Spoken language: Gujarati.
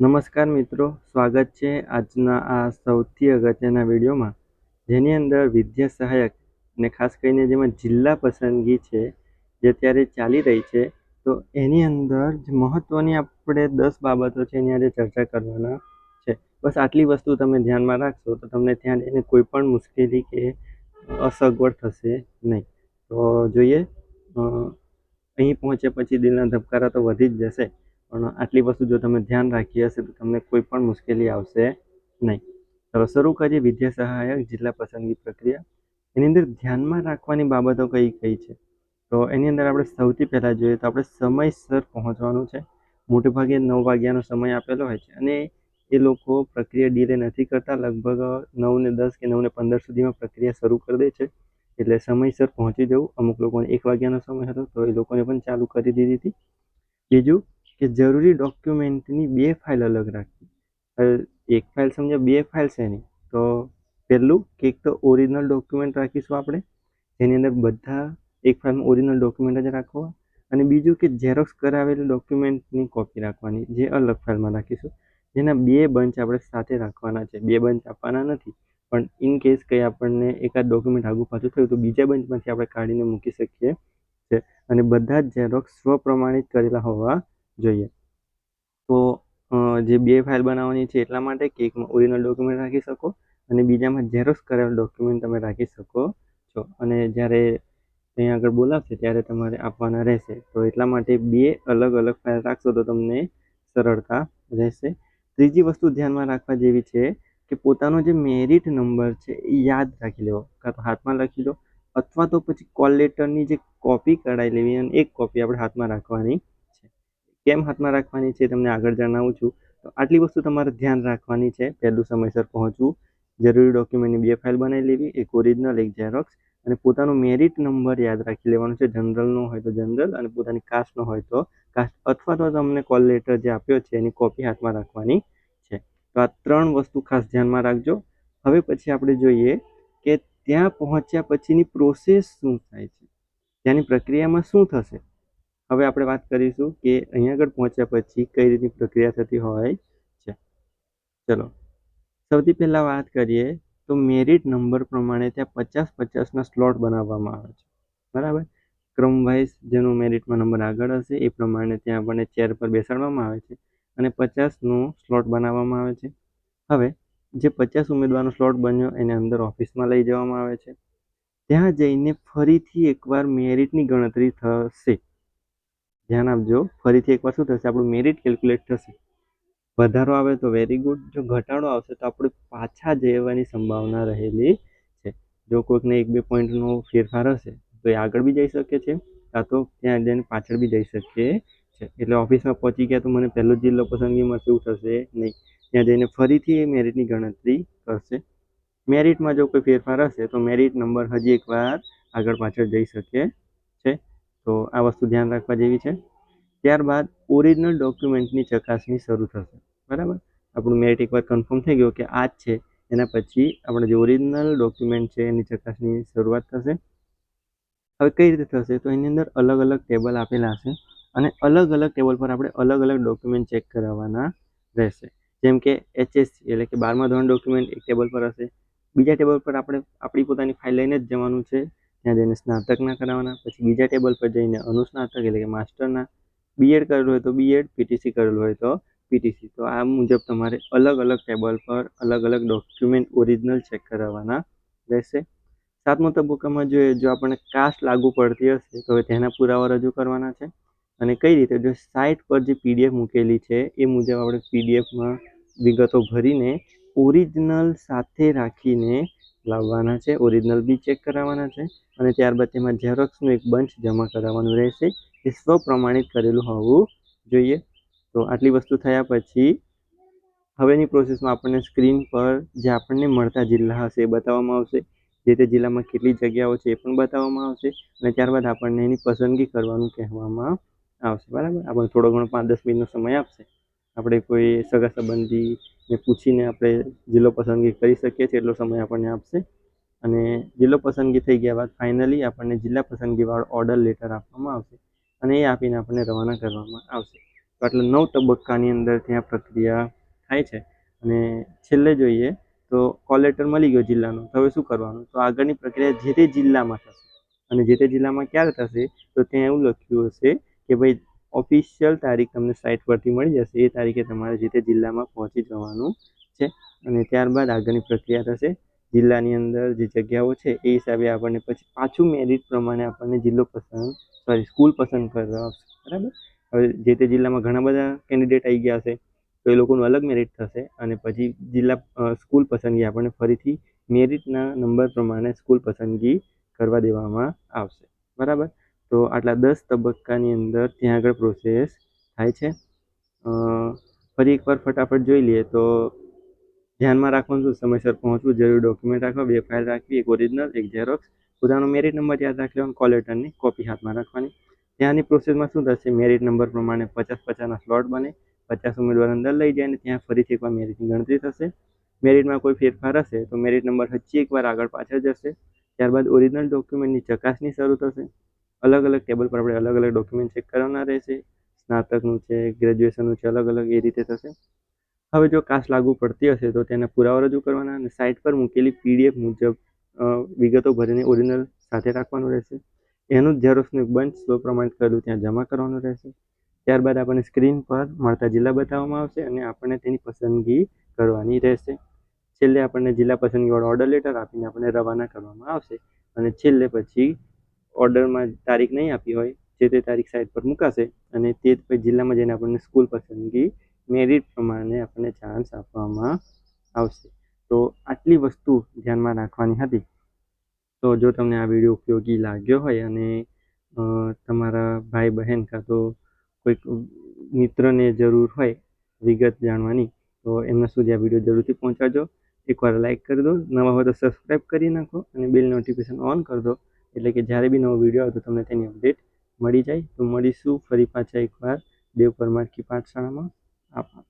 નમસ્કાર મિત્રો, સ્વાગત છે આજના આ સૌથી અગત્યના વિડીયોમાં, જેની અંદર વિદ્યા સહાયક અને ખાસ કરીને જેમાં જિલ્લા પસંદગી છે, જે અત્યારે ચાલી રહી છે, તો એની અંદર જ મહત્ત્વની આપણે દસ બાબતો છે એની આજે ચર્ચા કરવાના છે. બસ આટલી વસ્તુ તમે ધ્યાનમાં રાખશો તો તમને ત્યાં એને કોઈ પણ મુશ્કેલી કે અસગવડ થશે નહીં. તો જોઈએ અહીં પહોંચ્યા પછી દિલના ધબકારા તો વધી જ જશે. પણ આટલી વસ્તુ જો તમે ધ્યાન રાખી હશે તો તમને કોઈ પણ મુશ્કેલી આવશે નહીં. ચાલો શરૂ કરીએ વિદ્યા સહાયક જિલ્લા પસંદગી પ્રક્રિયા. એની અંદર ધ્યાનમાં રાખવાની બાબતો કઈ કઈ છે? તો એની અંદર આપણે સૌથી પહેલાં જોઈએ તો આપણે સમયસર પહોંચવાનું છે. મોટે ભાગે નવ વાગ્યાનો સમય આપેલો હોય છે અને એ લોકો પ્રક્રિયા ડીલે નથી કરતા. લગભગ નવને દસ કે નવને પંદર સુધીમાં પ્રક્રિયા શરૂ કરી દે છે. એટલે સમયસર પહોંચી જવું. અમુક લોકોને એક વાગ્યાનો સમય હતો તો એ લોકોને પણ ચાલુ કરી દીધી હતી. બીજું કે જરૂરી ડોક્યુમેન્ટની બે ફાઇલ અલગ રાખવી. એક ફાઇલ સમજો બે ફાઇલ છે એની. તો પહેલું કે એક તો ઓરિજિનલ ડોક્યુમેન્ટ રાખીશું આપણે, જેની અંદર બધા એક ફાઇલમાં ઓરિજિનલ ડોક્યુમેન્ટ જ રાખવા અને બીજું કે ઝેરોક્સ કરાવેલી ડોક્યુમેન્ટની કોપી રાખવાની, જે અલગ ફાઇલમાં રાખીશું. જેના બે બંચ આપણે સાથે રાખવાના છે. બે બંચ આપવાના નથી, પણ ઇન કેસ કંઈ આપણને એકાદ ડોક્યુમેન્ટ આગું પાછું થયું તો બીજા બંચમાંથી આપણે કાઢીને મૂકી શકીએ છે. અને બધા જ ઝેરોક્સ સ્વપ્રમાણિત કરેલા હોવા જોઈએ. તો જે બે ફાઇલ બનાવવાની છે એટલા માટે કે એકમાં ઓરિજિનલ ડોક્યુમેન્ટ રાખી શકો અને બીજામાં ઝેરોક્સ કરેલ ડોક્યુમેન્ટ તમે રાખી શકો છો. અને જ્યારે અહીંયા આગળ બોલાવશે ત્યારે તમારે આપવાના રહેશે. તો એટલા માટે બે અલગ અલગ ફાઇલ રાખશો તો તમને સરળતા રહેશે. ત્રીજી વસ્તુ ધ્યાનમાં રાખવા જેવી છે કે પોતાનો જે મેરિટ નંબર છે એ યાદ રાખી લેવો. કાં તો હાથમાં લખી લો અથવા તો પછી કોલ લેટરની જે કોપી કઢાઈ લેવી અને એક કોપી આપણે હાથમાં રાખવાની કેમ હાથમાં રાખવાની છે તમને આગળ જણાવું છું. તો આટલી વસ્તુ તમારે ધ્યાન રાખવાની છે. પહેલું સમયસર પહોંચવું. જરૂરી ડોક્યુમેન્ટની બે ફાઇલ બનાવી લેવી, એક ઓરિજિનલ, એક ઝેરોક્સ. અને પોતાનો મેરિટ નંબર યાદ રાખી લેવાનો છે. જનરલનો હોય તો જનરલ અને પોતાની કાસ્ટનો હોય તો કાસ્ટ. અથવા તો તમને કોલ લેટર જે આપ્યો છે એની કોપી હાથમાં રાખવાની છે. તો આ ત્રણ વસ્તુ ખાસ ધ્યાનમાં રાખજો. હવે પછી આપણે જોઈએ કે ત્યાં પહોંચ્યા પછીની પ્રોસેસ શું થાય છે? ત્યાંની પ્રક્રિયામાં શું થશે? હવે આપણે વાત કરીશું કે અહીંયા આગળ પહોંચ્યા પછી કઈ રીતની પ્રક્રિયા થતી હોય છે. ચલો, સૌથી પહેલાં વાત કરીએ તો મેરિટ નંબર પ્રમાણે ત્યાં પચાસ પચાસના સ્લોટ બનાવવામાં આવે છે. બરાબર? ક્રમવાઇઝ જેનો મેરિટમાં નંબર આગળ હશે એ પ્રમાણે ત્યાં આપણને ચેર પર બેસાડવામાં આવે છે અને પચાસનો સ્લોટ બનાવવામાં આવે છે. હવે, જે પચાસ ઉમેદવારનો સ્લોટ બન્યો એને અંદર ઓફિસમાં લઈ જવામાં આવે છે. ત્યાં જઈને ફરીથી એકવાર મેરિટની ગણતરી થશે. ધ્યાન આપજો. ફરીથી એકવાર શું થશે? આપણું મેરિટ કેલ્ક્યુલેટ થશે. વધારો આવે તો વેરી ગુડ જો ઘટાડો આવશે તો આપણે પાછા જવાની સંભાવના રહેલી છે. જો કોઈકને એક બે પોઈન્ટનો ફેરફાર હશે, તો એ આગળ બી જઈ શકે છે, કાં તો ત્યાં જઈને પાછળ બી જઈ શકે છે. એટલે ઓફિસમાં પહોંચી ગયા તો મને પહેલો જિલ્લો પસંદગી મળશે, એવું થશે નહીં. ત્યાં જઈને ફરીથી એ મેરિટની ગણતરી કરશે. મેરિટમાં જો કોઈ ફેરફાર હશે, તો મેરિટ નંબર હજી એકવાર આગળ પાછળ જઈ શકે છે. તો આ વસ્તુ ધ્યાન રાખવા જેવી છે. ત્યારબાદ ઓરિજિનલ ડોક્યુમેન્ટની ચકાસણી શરૂ થશે. બરાબર? આપણું મેરિટ એકવાર કન્ફર્મ થઈ ગયું કે આ જ છે. એના પછી આપણે જે ઓરિજિનલ ડોક્યુમેન્ટ છે એની ચકાસણી શરૂઆત થશે. હવે કઈ રીતે થશે? તો એની અંદર અલગ અલગ ટેબલ આપેલા હશે અને અલગ અલગ ટેબલ પર આપણે અલગ અલગ ડોક્યુમેન્ટ ચેક કરાવવાના રહેશે. જેમ કે એચએસસી એટલે કે બારમા ધોરણ ડોક્યુમેન્ટ એક ટેબલ પર હશે. બીજા ટેબલ પર આપણે આપણી પોતાની ફાઇલ લઈને જ જવાનું છે. ત્યાં જઈને સ્નાતકના કરાવવાના, પછી બીજા ટેબલ પર જઈને અનુસ્નાતક એટલે કે માસ્ટરના બીએડ કરેલું હોય તો બીએડ પીટીસી કરેલું હોય તો પીટીસી તો આ મુજબ તમારે અલગ અલગ ટેબલ પર અલગ અલગ ડોક્યુમેન્ટ ઓરિજિનલ ચેક કરાવવાના રહેશે. સાતમો તબક્કામાં જોઈએ, જો આપણને કાસ્ટ લાગુ પડતી હશે, તો તેના પુરાવા રજૂ કરવાના છે. અને કઈ રીતે? જો સાઇટ પર જે પીડીએફ મૂકેલી છે, એ મુજબ આપણે પીડીએફમાં વિગતો ભરીને ઓરિજિનલ સાથે રાખીને લાવવાના છે ઓરિજિનલ બી ચેક કરાવવાના છે અને ત્યારબાદ તેમાં ઝેરોક્સનું એક બંચ જમા કરાવવાનું રહેશે એ સ્વ પ્રમાણિત કરેલું હોવું જોઈએ. તો આટલી વસ્તુ થયા પછી હવેની પ્રોસેસમાં આપણને સ્ક્રીન પર જે આપણને મળતા જિલ્લા હશે એ બતાવવામાં આવશે, જે તે જિલ્લામાં કેટલી જગ્યાઓ છે એ પણ બતાવવામાં આવશે અને ત્યારબાદ આપણને એની પસંદગી કરવાનું કહેવામાં આવશે. બરાબર? આપણને થોડો ઘણો પાંચ દસ મિનિટનો સમય આપશે. આપણે કોઈ સગા સંબંધીને પૂછીને આપણે જિલ્લો પસંદગી કરી શકીએ છીએ એટલો સમય આપણને આપશે. અને જિલ્લો પસંદગી થઈ ગયા બાદ ફાઇનલી આપણને જિલ્લા પસંદગીવાળો ઓર્ડર લેટર આપવામાં આવશે અને એ આપીને આપણને રવાના કરવામાં આવશે. તો આટલા નવ તબક્કાની અંદર ત્યાં પ્રક્રિયા થાય છે. અને છેલ્લે જોઈએ તો કોલ લેટર મળી ગયો જિલ્લાનો. તો હવે શું કરવાનું? તો આગળની પ્રક્રિયા જે તે જિલ્લામાં થશે. અને જે તે જિલ્લામાં ક્યારે થશે? તો ત્યાં એવું લખ્યું હશે કે ભાઈ ઓફિશિયલ તારીખ તમને સાઇટ પરથી મળી જશે. એ તારીખે તમારે જે તે જિલ્લામાં પહોંચી જવાનું છે અને ત્યારબાદ આગળની પ્રક્રિયા થશે. જિલ્લાની અંદર જે જગ્યાઓ છે, એ હિસાબે આપણને પછી પાછું મેરિટ પ્રમાણે આપણને જિલ્લો પસંદ સોરી સ્કૂલ પસંદ કરવા બરાબર? હવે જે તે જિલ્લામાં ઘણા બધા કેન્ડિડેટ આવી ગયા હશે, તો એ લોકોનું અલગ મેરિટ થશે અને પછી જિલ્લા સ્કૂલ પસંદગી આપણને ફરીથી મેરિટના નંબર પ્રમાણે સ્કૂલ પસંદગી કરવા દેવામાં આવશે. બરાબર? તો આટલા દસ તબક્કાની અંદર ત્યાં આગળ પ્રોસેસ થાય છે. ફરી એકવાર ફટાફટ જોઈ લઈએ તો ધ્યાનમાં રાખવાનું શું? સમયસર પહોંચવું જરૂરી ડોક્યુમેન્ટ રાખવા, બે ફાઇલ રાખવી, એક ઓરિજિનલ એક ઝેરોક્સ પોતાનો મેરિટ નંબર યાદ રાખી લેવાનો કોલ લેટરની કોપી હાથમાં રાખવાની. ત્યાંની પ્રોસેસમાં શું થશે? મેરિટ નંબર પ્રમાણે પચાસ પચાસના સ્લોટ બને, પચાસ ઉમેદવાર અંદર લઈ જાય અને ત્યાં ફરીથી એકવાર મેરિટની ગણતરી થશે. મેરિટમાં કોઈ ફેરફાર હશે તો મેરિટ નંબર હજી એકવાર આગળ પાછળ જશે. ત્યારબાદ ઓરિજિનલ ડોક્યુમેન્ટની ચકાસણી શરૂ થશે. અલગ અલગ ટેબલ પર આપણે અલગ અલગ ડોક્યુમેન્ટ ચેક કરવાના રહેશે. સ્નાતકનું છે, ગ્રેજ્યુએશનનું છે અલગ અલગ એ રીતે થશે. હવે જો કાસ્ટ લાગુ પડતી હશે તો તેના પુરાવા રજૂ કરવાના અને સાઇટ પર મૂકેલી પીડીએફ મુજબ વિગતો ભરીને ઓરિજિનલ સાથે રાખવાનું રહેશે. એનું ઝેરોક્સનું એક બંચ સ્વ પ્રમાણિત કરેલું ત્યાં જમા કરવાનું રહેશે. ત્યારબાદ આપણને સ્ક્રીન પર મળતા જિલ્લા બતાવવામાં આવશે અને આપણને તેની પસંદગી કરવાની રહેશે. છેલ્લે આપણને જિલ્લા પસંદગીવાળો ઓર્ડર લેટર આપીને આપણને રવાના કરવામાં આવશે અને છેલ્લે પછી ઓર્ડરમાં તારીખ નહીં આપી હોય, જે તે તારીખ સાઇટ પર મુકાશે અને તે જિલ્લામાં જઈને આપણને સ્કૂલ પસંદગી મેરિટ પ્રમાણે આપણને ચાન્સ આપવામાં આવશે. તો આટલી વસ્તુ ધ્યાનમાં રાખવાની હતી. તો જો તમને આ વીડિયો ઉપયોગી લાગ્યો હોય અને તમારા ભાઈ બહેન કાં તો કોઈક મિત્રને જરૂર હોય વિગત જાણવાની, તો એમના સુધી આ વીડિયો જરૂરથી પહોંચાડજો. એકવાર લાઇક કરી દો. નવા હોય તો સબસ્ક્રાઈબ કરી નાખો અને બેલ નોટિફિકેશન ઓન કરી દો. એટલે કે જ્યારે બી નવો વીડિયો આવે તો તમને તેની અપડેટ મળી જાય. તો મળીશું ફરી પાછા એકવાર દેવ પરમાર કી પાઠશાળામાં. આભાર.